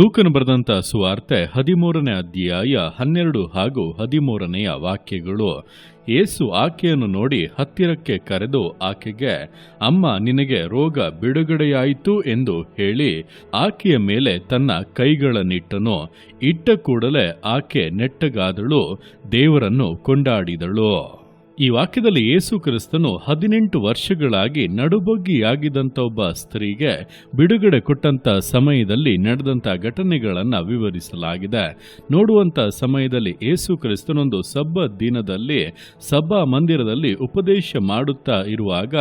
ಲೂಕನು ಬರೆದಂತ ಸುವಾರ್ತೆ ಹದಿಮೂರನೇ ಅಧ್ಯಾಯ ಹನ್ನೆರಡು ಹಾಗೂ ಹದಿಮೂರನೆಯ ವಾಕ್ಯಗಳು. ಏಸು ಆಕೆಯನ್ನು ನೋಡಿ ಹತ್ತಿರಕ್ಕೆ ಕರೆದು ಆಕೆಗೆ, ಅಮ್ಮ, ನಿನಗೆ ರೋಗ ಬಿಡುಗಡೆಯಾಯಿತು ಎಂದು ಹೇಳಿ, ಆಕೆಯ ಮೇಲೆ ತನ್ನ ಕೈಗಳನ್ನಿಟ್ಟನು. ಇಟ್ಟ ಕೂಡಲೇ ಆಕೆ ನೆಟ್ಟಗಾದಳು, ದೇವರನ್ನು ಕೊಂಡಾಡಿದಳು. ಈ ವಾಕ್ಯದಲ್ಲಿ ಯೇಸು ಕ್ರಿಸ್ತನು ಹದಿನೆಂಟು ವರ್ಷಗಳಾಗಿ ನಡುಬಗ್ಗಿಯಾಗಿದ್ದಂಥ ಒಬ್ಬ ಸ್ತ್ರೀಗೆ ಬಿಡುಗಡೆ ಕೊಟ್ಟಂತ ಸಮಯದಲ್ಲಿ ನಡೆದಂಥ ಘಟನೆಗಳನ್ನು ವಿವರಿಸಲಾಗಿದೆ. ನೋಡುವಂತ ಸಮಯದಲ್ಲಿ ಯೇಸು ಕ್ರಿಸ್ತನೊಂದು ಸಬ್ಬ ದಿನದಲ್ಲಿ, ಸಬ್ಬ ಮಂದಿರದಲ್ಲಿ ಉಪದೇಶ ಮಾಡುತ್ತಾ ಇರುವಾಗ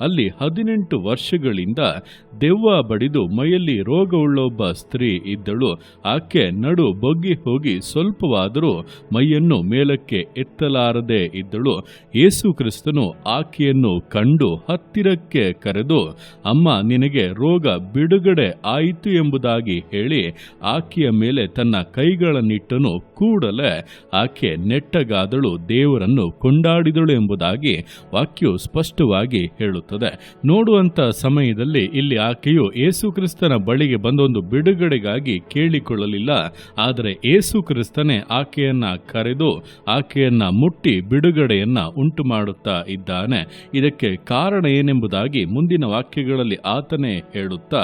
ಅಲ್ಲಿ ಹದಿನೆಂಟು ವರ್ಷಗಳಿಂದ ದೆವ್ವ ಬಡಿದು ಮೈಯಲ್ಲಿ ರೋಗವುಳ್ಳೊಬ್ಬ ಸ್ತ್ರೀ ಇದ್ದಳು. ಆಕೆ ನಡು ಬೊಗ್ಗಿ ಹೋಗಿ ಸ್ವಲ್ಪವಾದರೂ ಮೈಯನ್ನು ಮೇಲಕ್ಕೆ ಎತ್ತಲಾರದೆ ಇದ್ದಳು. ಯೇಸು ಕ್ರಿಸ್ತನು ಆಕೆಯನ್ನು ಕಂಡು ಹತ್ತಿರಕ್ಕೆ ಕರೆದು, ಅಮ್ಮ, ನಿನಗೆ ರೋಗ ಬಿಡುಗಡೆ ಆಯಿತು ಎಂಬುದಾಗಿ ಹೇಳಿ ಆಕೆಯ ಮೇಲೆ ತನ್ನ ಕೈಗಳನ್ನಿಟ್ಟನು. ಕೂಡಲೇ ಆಕೆ ನೆಟ್ಟಗಾದಳು, ದೇವರನ್ನು ಕೊಂಡಾಡಿದಳು ಎಂಬುದಾಗಿ ವಾಕ್ಯವು ಸ್ಪಷ್ಟವಾಗಿ ಹೇಳುತ್ತದೆ. ನೋಡುವಂತ ಸಮಯದಲ್ಲಿ ಇಲ್ಲಿ ಆಕೆಯು ಯೇಸುಕ್ರಿಸ್ತನ ಬಳಿಗೆ ಬಂದೊಂದು ಬಿಡುಗಡೆಗಾಗಿ ಕೇಳಿಕೊಳ್ಳಲಿಲ್ಲ. ಆದರೆ ಯೇಸು ಕ್ರಿಸ್ತನೇ ಆಕೆಯನ್ನ ಕರೆದು ಆಕೆಯನ್ನ ಮುಟ್ಟಿ ಬಿಡುಗಡೆಯನ್ನ ಉಂಟು ಮಾಡುತ್ತಾ ಇದ್ದಾನೆ. ಇದಕ್ಕೆ ಕಾರಣ ಏನೆಂಬುದಾಗಿ ಮುಂದಿನ ವಾಕ್ಯಗಳಲ್ಲಿ ಆತನೇ ಹೇಳುತ್ತಾ,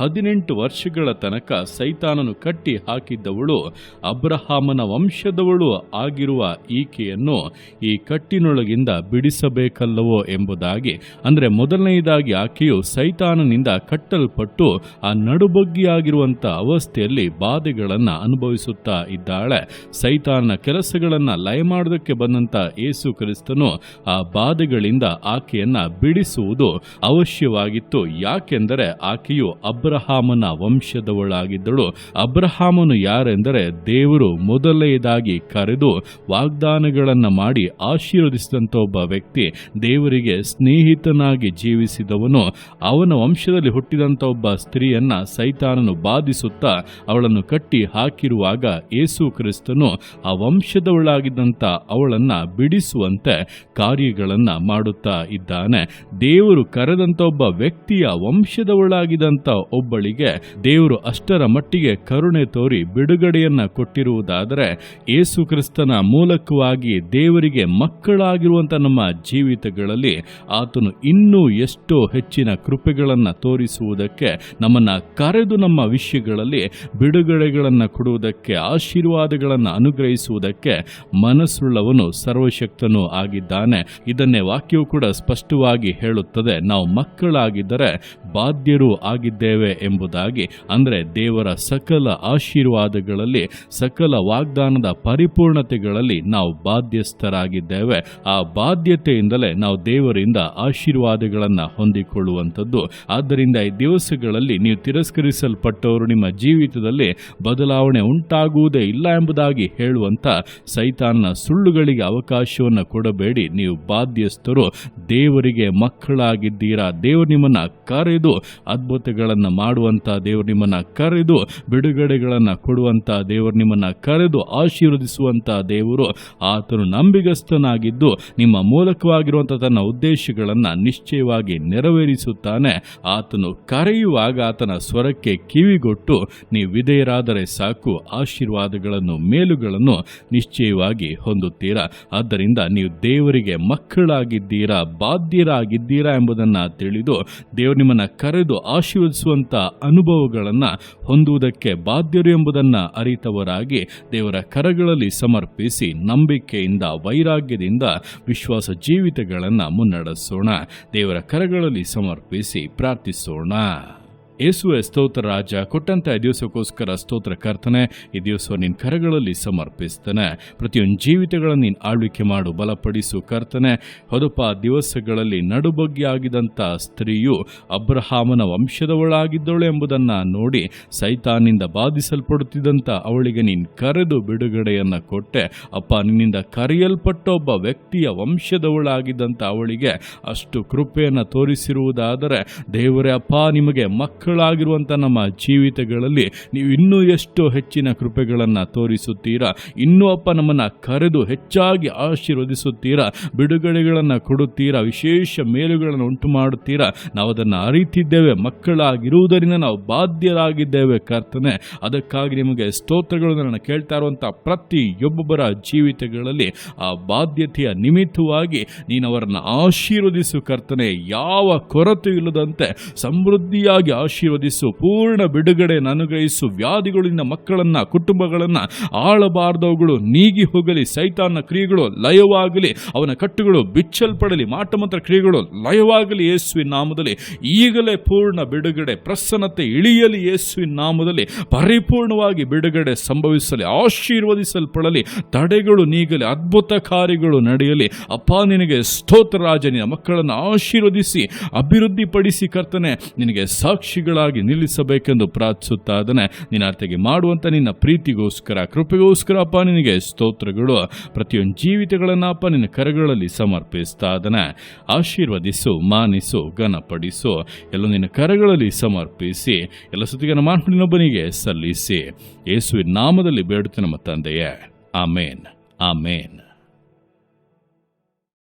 ಹದಿನೆಂಟು ವರ್ಷಗಳ ತನಕ ಸೈತಾನನು ಕಟ್ಟಿ ಹಾಕಿದ್ದವಳು, ಅಬ್ರಹಾಮನ ವಂಶದವಳು ಆಗಿರುವ ಈಕೆಯನ್ನು ಈ ಕಟ್ಟಿನೊಳಗಿಂದ ಬಿಡಿಸಬೇಕಲ್ಲವೋ ಎಂಬುದಾಗಿ, ಅಂದರೆ ಮೊದಲನೆಯದಾಗಿ ಆಕೆಯು ಸೈತಾನನಿಂದ ಕಟ್ಟಲ್ಪಟ್ಟು ಆ ನಡುಬಗ್ಗಿಯಾಗಿರುವಂಥ ಅವಸ್ಥೆಯಲ್ಲಿ ಬಾಧೆಗಳನ್ನು ಅನುಭವಿಸುತ್ತಾ ಇದ್ದಾಳೆ. ಸೈತಾನನ ಕೆಲಸಗಳನ್ನು ಲಯ ಮಾಡೋದಕ್ಕೆ ಬಂದಂತ ಯೇಸು ಕ್ರಿಸ್ತನು ಆ ಬಾಧೆಗಳಿಂದ ಆಕೆಯನ್ನ ಬಿಡಿಸುವುದು ಅವಶ್ಯವಾಗಿತ್ತು. ಯಾಕೆಂದರೆ ಆಕೆಯು ಅಬ್ರಹಾಮನ ವಂಶದವಳಾಗಿದ್ದಳು. ಅಬ್ರಹಾಮನು ಯಾರೆಂದರೆ ದೇವರು ಮೊದಲನೆಯದಾಗಿ ಕರೆದು ವಾಗ್ದಾನಗಳನ್ನ ಮಾಡಿ ಆಶೀರ್ವದಿಸಿದಂಥ ಒಬ್ಬ ವ್ಯಕ್ತಿ, ದೇವರಿಗೆ ಸ್ನೇಹಿತನಾಗಿ ಜೀವಿಸಿದವನು. ಅವನ ವಂಶದಲ್ಲಿ ಹುಟ್ಟಿದಂಥ ಒಬ್ಬ ಸ್ತ್ರೀಯನ್ನ ಸೈತಾನನು ಬಾಧಿಸುತ್ತಾ ಅವಳನ್ನು ಕಟ್ಟಿ ಹಾಕಿರುವಾಗ ಯೇಸು ಕ್ರಿಸ್ತನು ಆ ವಂಶದವಳಾಗಿದ್ದಂಥ ಅವಳನ್ನ ಬಿಡಿಸುವಂತೆ ಕಾರ್ಯಗಳನ್ನ ಮಾಡುತ್ತಾ ಇದ್ದಾನೆ. ದೇವರು ಕರೆದಂಥ ಒಬ್ಬ ವ್ಯಕ್ತಿಯ ವಂಶದವಳಾಗಿದ್ದಂಥ ಒಬ್ಬಳಿಗೆ ದೇವರು ಅಷ್ಟರ ಮಟ್ಟಿಗೆ ಕರುಣೆ ತೋರಿ ಬಿಡುಗಡೆಯನ್ನ ಕೊಟ್ಟಿರುವುದಾದರೆ ಯೇಸು ಕ್ರಿಸ್ತನ ಮೂಲಕವಾಗಿ ದೇವರಿಗೆ ಮಕ್ಕಳಾಗಿರುವಂಥ ನಮ್ಮ ಜೀವಿತಗಳಲ್ಲಿ ಆತನು ಇನ್ನೂ ಎಷ್ಟೋ ಹೆಚ್ಚಿನ ಕೃಪೆಗಳನ್ನು ತೋರಿಸುವುದಕ್ಕೆ, ನಮ್ಮನ್ನ ಕರೆದು ನಮ್ಮ ವಿಷಯಗಳಲ್ಲಿ ಬಿಡುಗಡೆಗಳನ್ನು ಕೊಡುವುದಕ್ಕೆ, ಆಶೀರ್ವಾದಗಳನ್ನು ಅನುಗ್ರಹಿಸುವುದಕ್ಕೆ ಮನಸ್ಸುಳ್ಳವನು ಸರ್ವಶಕ್ತನೂ ಆಗಿದ್ದಾನೆ. ಇದನ್ನೇ ವಾಕ್ಯವು ಕೂಡ ಸ್ಪಷ್ಟವಾಗಿ ಹೇಳುತ್ತದೆ. ನಾವು ಮಕ್ಕಳಾಗಿದ್ದರೆ ಬಾಧ್ಯರು ಆಗಿದ್ದೇವೆ ಎಂಬುದಾಗಿ. ಅಂದರೆ ದೇವರ ಸಕಲ ಆಶೀರ್ವಾದಗಳಲ್ಲಿ, ಸಕಲ ವಾಗ್ದಾನದ ಪರಿಪೂರ್ಣತೆಗಳಲ್ಲಿ ನಾವು ಬಾಧ್ಯಸ್ಥರಾಗಿದ್ದೇವೆ. ಆ ಬಾಧ್ಯತೆಯಿಂದಲೇ ನಾವು ದೇವರಿಂದ ಆಶೀರ್ವಾದಗಳನ್ನು ಹೊಂದಿಕೊಳ್ಳುವಂಥದ್ದು. ಆದ್ದರಿಂದ ಈ ದಿವಸಗಳಲ್ಲಿ ನೀವು ತಿರಸ್ಕರಿಸಲ್ಪಟ್ಟವರು ನಿಮ್ಮ ಜೀವಿತದಲ್ಲಿ ಬದಲಾವಣೆ ಉಂಟಾಗುವುದೇ ಇಲ್ಲ ಎಂಬುದಾಗಿ ಹೇಳುವಂತ ಸೈತಾನ್ನ ಸುಳ್ಳುಗಳಿಗೆ ಅವಕಾಶವನ್ನು ಕೊಡಬೇಡಿ ನೀವು ಬಾಧ್ಯಸ್ಥರು. ದೇವರಿಗೆ ಮಕ್ಕಳಾಗಿದ್ದೀರಾ. ದೇವರು ನಿಮ್ಮನ್ನ ಕರೆದು ಅದ್ಭುತಗಳನ್ನು ಮಾಡುವಂತ ದೇವರು ನಿಮ್ಮನ್ನ ಕರೆದು ಬಿಡುಗಡೆಗಳನ್ನು ಕೊಡುವಂಥ ದೇವರು ನಿಮ್ಮನ್ನ ಕರೆದು ಆಶೀರ್ವದಿಸುವಂಥ ದೇವರು. ಆತನು ನಂಬಿಗಸ್ತನಾಗಿದ್ದು ನಿಮ್ಮ ಮೂಲಕವಾಗಿರುವಂಥ ತನ್ನ ಉದ್ದೇಶಗಳನ್ನು ನಿಶ್ಚಯವಾಗಿ ನೆರವೇರಿಸುತ್ತಾನೆ. ಆತನು ಕರೆಯುವಾಗ ಆತನ ಸ್ವರಕ್ಕೆ ಕಿವಿಗೊಟ್ಟು, ನೀವು ವಿಧೇಯರಾದರೆ ಸಾಕು. ಆಶೀರ್ವಾದಗಳನ್ನು, ಮೇಲುಗಳನ್ನು ನಿಶ್ಚಯವಾಗಿ ಹೊಂದುತ್ತೀರಾ. ಆದ್ದರಿಂದ ನೀವು ದೇವರಿಗೆ ಮಕ್ಕಳಾಗಿದ್ದೀರಾ, ಬಾಧ್ಯರಾಗಿದ್ದೀರಾ ಎಂಬುದನ್ನು ತಿಳಿದು ದೇವರು ನಿಮ್ಮನ್ನು ಕರೆದು ಆಶೀರ್ವದಿಸುವಂಥ ಅನುಭವಗಳನ್ನು ಹೊಂದುವುದಕ್ಕೆ ಬಾಧ್ಯರು ಎಂಬುದನ್ನು ಅರಿತವರಾಗಿ ದೇವರ ಕರಗಳಲ್ಲಿ ಸಮರ್ಪಿಸಿ ನಂಬಿಕೆಯಿಂದ, ವೈರಾಗ್ಯದಿಂದ ವಿಶ್ವಾಸ ಜೀವಿತಗಳನ್ನು ಮುನ್ನಡೆಸೋಣ. ದೇವರ ಕರಗಳಲ್ಲಿ ಸಮರ್ಪಿಸಿ ಪ್ರಾರ್ಥಿಸೋಣ. ಯೇಸುವೆ ಸ್ತೋತ್ರ ರಾಜ, ಕೊಟ್ಟಂತ ದಿವಸಕ್ಕೋಸ್ಕರ ಸ್ತೋತ್ರ ಕರ್ತನೆ, ಈ ದಿವಸ ನಿನ್ನ ಕರಗಳಲ್ಲಿ ಸಮರ್ಪಿಸ್ತಾನೆ. ಪ್ರತಿಯೊಂದು ಜೀವಿತಗಳನ್ನು ನೀನು ಆಳ್ವಿಕೆ ಮಾಡು, ಬಲಪಡಿಸು ಕರ್ತನೆ. ಹೊದಪ ದಿವಸಗಳಲ್ಲಿ ನಡುಬಗ್ಗಿ ಆಗಿದಂಥ ಸ್ತ್ರೀಯು ಅಬ್ರಹಾಮನ ವಂಶದವಳಾಗಿದ್ದಳು ಎಂಬುದನ್ನು ನೋಡಿ ಸೈತಾನಿಂದ ಬಾಧಿಸಲ್ಪಡುತ್ತಿದ್ದಂಥ ಅವಳಿಗೆ ನೀನು ಕರೆದು ಬಿಡುಗಡೆಯನ್ನು ಕೊಟ್ಟೆ. ಅಪ್ಪ, ನಿನ್ನಿಂದ ಕರೆಯಲ್ಪಟ್ಟ ಒಬ್ಬ ವ್ಯಕ್ತಿಯ ವಂಶದವಳಾಗಿದ್ದಂಥ ಅವಳಿಗೆ ಅಷ್ಟು ಕೃಪೆಯನ್ನು ತೋರಿಸಿರುವುದಾದರೆ ದೇವರೇ, ಅಪ್ಪ, ನಿಮಗೆ ಮಕ್ಕಳು ಮಕ್ಕಳಾಗಿರುವಂಥ ನಮ್ಮ ಜೀವಿತಗಳಲ್ಲಿ ನೀವು ಇನ್ನೂ ಎಷ್ಟು ಹೆಚ್ಚಿನ ಕೃಪೆಗಳನ್ನು ತೋರಿಸುತ್ತೀರಾ? ಇನ್ನೂ ಅಪ್ಪ ನಮ್ಮನ್ನು ಕರೆದು ಹೆಚ್ಚಾಗಿ ಆಶೀರ್ವದಿಸುತ್ತೀರಾ? ಬಿಡುಗಡೆಗಳನ್ನು ಕೊಡುತ್ತೀರಾ? ವಿಶೇಷ ಮೇಲುಗಳನ್ನು ಉಂಟು ಮಾಡುತ್ತೀರಾ ನಾವು ಅದನ್ನು ಅರಿತಿದ್ದೇವೆ, ಮಕ್ಕಳಾಗಿರುವುದರಿಂದ ನಾವು ಬಾಧ್ಯರಾಗಿದ್ದೇವೆ ಕರ್ತನೆ. ಅದಕ್ಕಾಗಿ ನಿಮಗೆ ಸ್ತೋತ್ರಗಳು ನಾನು ಕೇಳ್ತಾ ಇರುವಂಥ ಪ್ರತಿಯೊಬ್ಬೊಬ್ಬರ ಜೀವಿತಗಳಲ್ಲಿ ಆ ಬಾಧ್ಯತೆಯ ನಿಮಿತ್ತವಾಗಿ ನೀನು ಅವರನ್ನು ಆಶೀರ್ವದಿಸು ಕರ್ತನೆ. ಯಾವ ಕೊರತೆ ಇಲ್ಲದಂತೆ ಸಮೃದ್ಧಿಯಾಗಿ ಆಶೀರ್ವದಿಸು, ಪೂರ್ಣ ಬಿಡುಗಡೆ ಅನುಗ್ರಹಿಸು ವ್ಯಾಧಿಗಳಿಂದ ಮಕ್ಕಳನ್ನ, ಕುಟುಂಬಗಳನ್ನ ಆಳಬಾರ್ದವುಗಳು, ನೀಗಿ ಹೋಗಲಿ ಸೈತಾನ ಕ್ರಿಯೆಗಳು ಲಯವಾಗಲಿ, ಅವನ ಕಟ್ಟುಗಳು ಬಿಚ್ಚಲ್ಪಡಲಿ, ಮಾಟಮಂತ್ರ ಕ್ರಿಯೆಗಳು ಲಯವಾಗಲಿ ಯೇಸುವಿನ ನಾಮದಲ್ಲಿ. ಈಗಲೇ ಪೂರ್ಣ ಬಿಡುಗಡೆ, ಪ್ರಸನ್ನತೆ ಇಳಿಯಲಿ ಯೇಸುವಿನ ನಾಮದಲ್ಲಿ. ಪರಿಪೂರ್ಣವಾಗಿ ಬಿಡುಗಡೆ ಸಂಭವಿಸಲಿ, ಆಶೀರ್ವದಿಸಲ್ಪಡಲಿ, ತಡೆಗಳು ನೀಗಲಿ, ಅದ್ಭುತ ಕಾರ್ಯಗಳು ನಡೆಯಲಿ. ಅಪ್ಪ, ನಿನಗೆ ಸ್ತೋತ್ರ ರಾಜನಿನ ಮಕ್ಕಳನ್ನು ಆಶೀರ್ವದಿಸಿ, ಅಭಿವೃದ್ಧಿಪಡಿಸಿ ಕರ್ತನೆ, ನಿನಗೆ ಸಾಕ್ಷಿಗಳಾಗಿ ನಿಲ್ಲಿಸಬೇಕೆಂದು ಪ್ರಾರ್ಥಿಸುತ್ತಾದನೆ ನಿನ್ನ ಅರ್ಥಗೆ ಮಾಡುವಂಥ ನಿನ್ನ ಪ್ರೀತಿಗೋಸ್ಕರ, ಕೃಪೆಗೋಸ್ಕರ ಅಪ್ಪ ನಿನಗೆ ಸ್ತೋತ್ರಗಳು. ಪ್ರತಿಯೊಂದು ಜೀವಿತಗಳನ್ನು ಅಪ್ಪ ನಿನ್ನ ಕರಗಳಲ್ಲಿ ಸಮರ್ಪಿಸ್ತಾದನೆ ಆಶೀರ್ವದಿಸು, ಮಾನಿಸು, ಘನಪಡಿಸು. ಎಲ್ಲ ನಿನ್ನ ಕರಗಳಲ್ಲಿ ಸಮರ್ಪಿಸಿ, ಎಲ್ಲ ಸುತ್ತಿಗನ ಮಾನ್ಪಡಿನೊಬ್ಬನಿಗೆ ಸಲ್ಲಿಸಿ. ಯೇಸುವಿನ ನಾಮದಲ್ಲಿ ಬೇಡುತ್ತೆ ನಮ್ಮ ತಂದೆಯೇ. ಆಮೇನ್. ಆಮೇನ್.